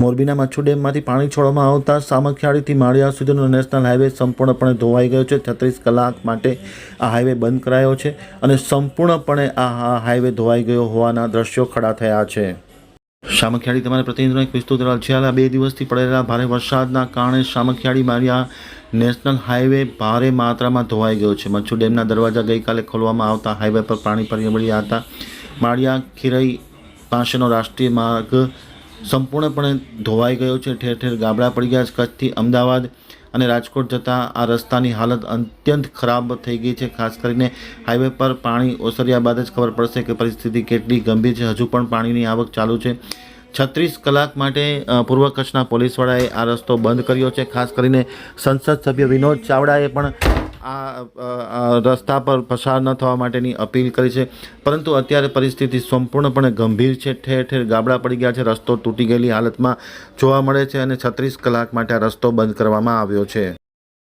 મોરબીના મચ્છુ ડેમમાંથી પાણી છોડવામાં આવતા સામખિયાળીથી માળિયા સુધીનો નેશનલ હાઈવે સંપૂર્ણપણે ધોવાઈ ગયો છે. છત્રીસ કલાક માટે આ હાઈવે બંધ કરાયો છે અને સંપૂર્ણપણે આ હાઈવે ધોવાઈ ગયો હોવાના દ્રશ્યો ખડા થયા છે. સામખિયાળી તમારા પ્રતિનિધિનો એક વિસ્તૃત અહેવાલ છે. હાલ આ બે દિવસથી પડેલા ભારે વરસાદના કારણે સામખિયાળી માળિયા નેશનલ હાઈવે ભારે માત્રામાં ધોવાઈ ગયો છે. મચ્છુ ડેમના દરવાજા ગઈકાલે ખોલવામાં આવતા હાઈવે પર પાણી ફરી વળ્યા હતા. માળિયા ખીરઈ પાસેનો રાષ્ટ્રીય માર્ગ સંપૂર્ણપણે ધોવાઈ ગયો છે. ઠેર ઠેર ગાબડા પડી ગયા છે. કચ્છથી અમદાવાદ અને રાજકોટ જતાં આ રસ્તાની હાલત અત્યંત ખરાબ થઈ ગઈ છે. ખાસ કરીને હાઈવે પર પાણી ઓસર્યા બાદ જ ખબર પડશે કે પરિસ્થિતિ કેટલી ગંભીર છે. હજુ પણ પાણીની આવક ચાલુ છે. છત્રીસ કલાક માટે પૂર્વ કચ્છના પોલીસવાળાએ આ રસ્તો બંધ કર્યો છે. ખાસ કરીને સંસદ સભ્ય વિનોદ ચાવડાએ પણ આ રસ્તા પર પસાર ન થવા માટેની અપીલ કરી છે. પરંતુ અત્યારે પરિસ્થિતિ સંપૂર્ણપણે ગંભીર છે. ઠેર ઠેર ગાબડા પડી ગયા છે. રસ્તો તૂટી ગયેલી હાલતમાં જોવા મળે છે અને છત્રીસ કલાક માટે આ રસ્તો બંધ કરવામાં આવ્યો છે.